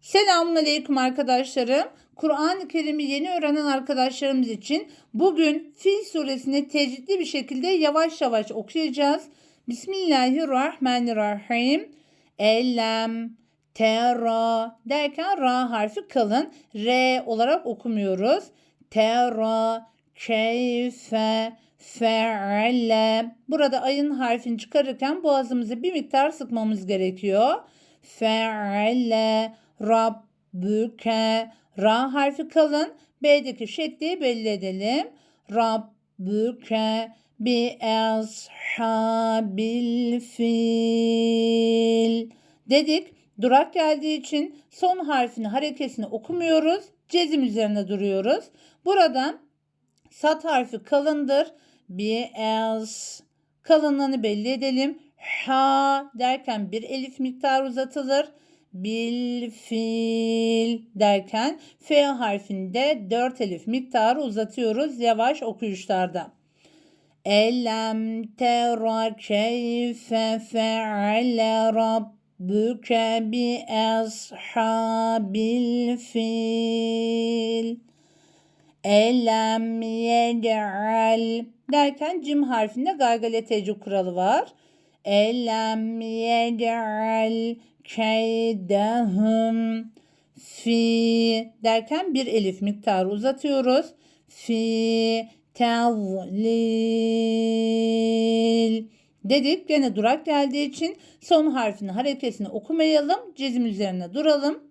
Selamun Aleyküm arkadaşlarım. Kur'an-ı Kerim'i yeni öğrenen arkadaşlarımız için bugün Fil suresini tecridli bir şekilde yavaş yavaş okuyacağız. Bismillahirrahmanirrahim. Ellem, tera derken ra harfi kalın. R olarak okumuyoruz. Tera, keyfe, fe'ale. Burada ayın harfini çıkarırken boğazımızı bir miktar sıkmamız gerekiyor. Fe'ale, Rabbüke. Ra harfi kalın. B'deki şeddeyi belli edelim. Rabbüke bi ashabil fil. Dedik. Durak geldiği için son harfini harekesini okumuyoruz. Cezim üzerine duruyoruz. Burada sat harfi kalındır. Bi as kalınlığını belli edelim. Ha derken bir elif miktarı uzatılır bil fil derken F harfinde 4 elif miktarı uzatıyoruz yavaş okuyuşlarda. Elem tera keyfe fe'ale rabbuke bi ashabil fil. Elem yec'al derken cim harfinde gargaleteci kuralı var. Elem yec'al keydehum fi derken bir elif miktarı uzatıyoruz. Fi tevlil dedik. Gene durak geldiği için son harfini harekesini okumayalım. Cezim üzerine duralım.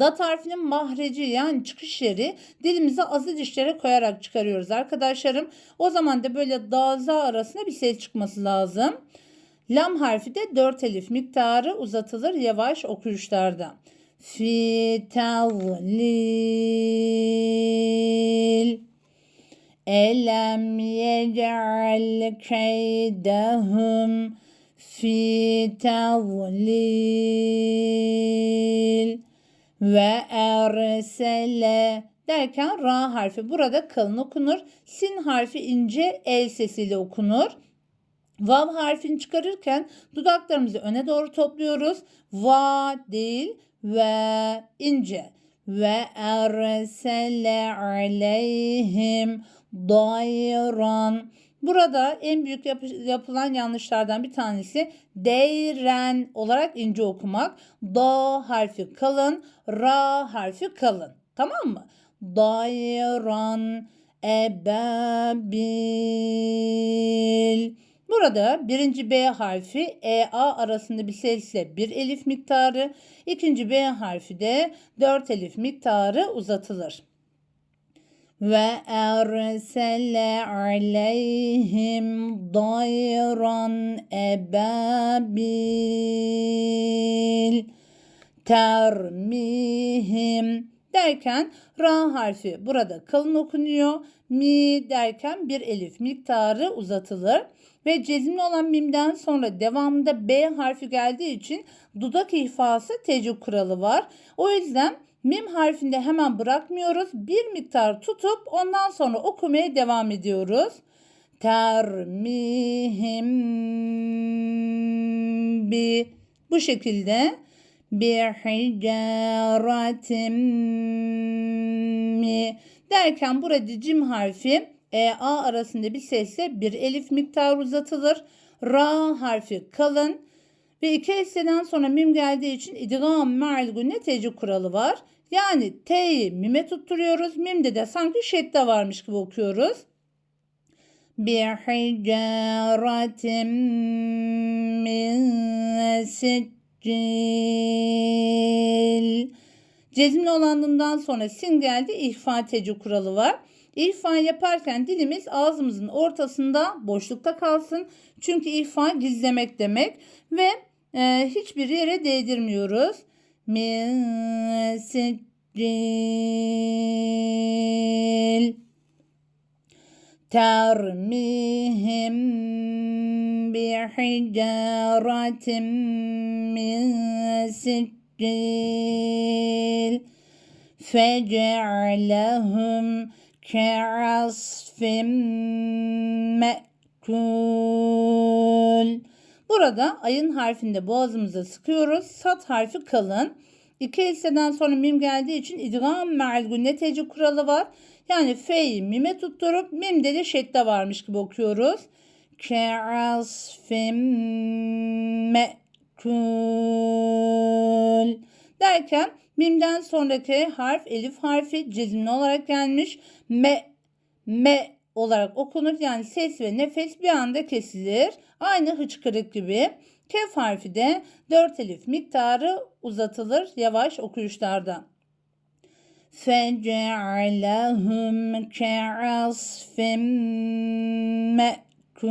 Dat harfinin mahreci yani çıkış yeri dilimize azı dişlere koyarak çıkarıyoruz arkadaşlarım. O zaman da böyle daza arasında bir ses çıkması lazım. Lam harfi de 4 elif miktarı uzatılır yavaş okuyuşlarda. Fi tavlil Elem yec'al keydehum fi ve ersele derken ra harfi burada kalın okunur. Sin harfi ince el sesiyle okunur. Vav harfini çıkarırken dudaklarımızı öne doğru topluyoruz. Va değil ve ince. Ve ersele aleyhim dayran. Burada en büyük yap- yapılan yanlışlardan bir tanesi deyren olarak ince okumak. Da harfi kalın, ra harfi kalın. Tamam mı? Dayran ebabil. Burada birinci B harfi EA arasında bir sesle bir elif miktarı, ikinci B harfi de 4 elif miktarı uzatılır. Ve ersele aleyhim dayran ebabil termihim derken ra harfi burada kalın okunuyor. Mi derken bir elif miktarı uzatılır. Ve cezimli olan mimden sonra devamında B harfi geldiği için dudak ihfası tecrüb kuralı var. O yüzden mim harfinde hemen bırakmıyoruz. Bir miktar tutup ondan sonra okumaya devam ediyoruz. Termihim bi bu şekilde bir hicaretim mi derken burada cim harfi e, A arasında bir sesle bir elif miktarı uzatılır. Ra harfi kalın ve iki eseden sonra mim geldiği için idgam me'al günne tecrü kuralı var. Yani T'yi mime tutturuyoruz. Mimde de sanki şedde varmış gibi okuyoruz. Bir hicaretim min siccil. Cezimli olandığından sonra sin geldi. İhfa tecrü kuralı var. İhfa yaparken dilimiz ağzımızın ortasında boşlukta kalsın. Çünkü ihfa gizlemek demek ve e, hiçbir yere değdirmiyoruz. Min termihim bihicaratin min siccil fece'lehum ke'asfim me'kul. Burada ayın harfinde boğazımıza sıkıyoruz. Sat harfi kalın. İki hisseden sonra mim geldiği için idgam me'al günneteci kuralı var. Yani fe'yi mime tutturup mimde de şedde varmış gibi okuyoruz. Ke'asfim me'kul derken mimden sonraki harf elif harfi cezimli olarak gelmiş. Me, me olarak okunur. Yani ses ve nefes bir anda kesilir. Aynı hıçkırık gibi. Kef harfi de 4 elif miktarı uzatılır yavaş okuyuşlarda. فَجَعَلَهُمْ كَعَصْفٍ مَأْكُولٍ Kul